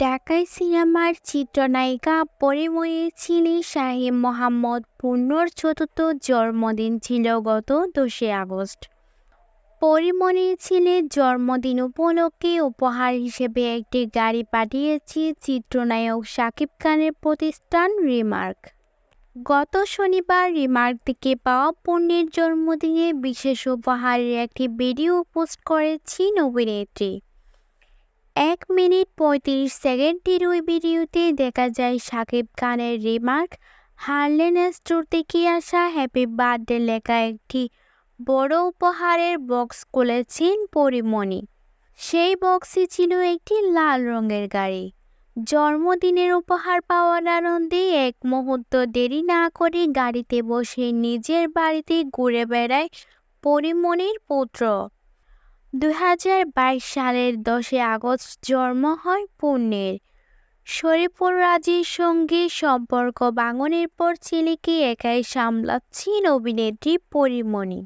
ঢাকাই সিনেমার চিত্রনায়িকা পরিময়ী ছিলি শাহীন মোহাম্মদ পূর্ণর চতুর্থ জন্মদিন ছিল গত দশই আগস্ট। পরিমণির ছেলের জন্মদিন উপলক্ষে উপহার হিসেবে একটি গাড়ি পাঠিয়েছে চিত্রনায়ক শাকিব খানের প্রতিষ্ঠান রিমার্ক। গত শনিবার রিমার্ক থেকে পাওয়া পণ্যের জন্মদিনে বিশেষ উপহারের একটি ভিডিও পোস্ট করেছেন অভিনেত্রী। মিনিট পঁয়ত্রিশ সেকেন্ডের ওই ভিডিওতে দেখা যায় শাকিব খানের রিমার্ক, হার্লেন স্টোর থেকে আসা হ্যাপি বার্থডে লেখা একটি বড় উপহারের বক্স খুলেছেন পরিমণি। সেই বক্সে ছিল একটি লাল রঙের গাড়ি। জন্মদিনের উপহার পাওয়ার আনন্দে এক মুহূর্ত দেরি না করে গাড়িতে বসে নিজের বাড়িতে ঘুরে বেড়ায় পরিমণির পুত্র। দুই হাজার বাইশ সালের দশই আগস্ট জন্ম হয় পুণ্যের। শরীফুল রাজির সঙ্গে সম্পর্ক ভাঙনের পর ছেলেকে একাই সামলাচ্ছেন অভিনেত্রী পরিমণি।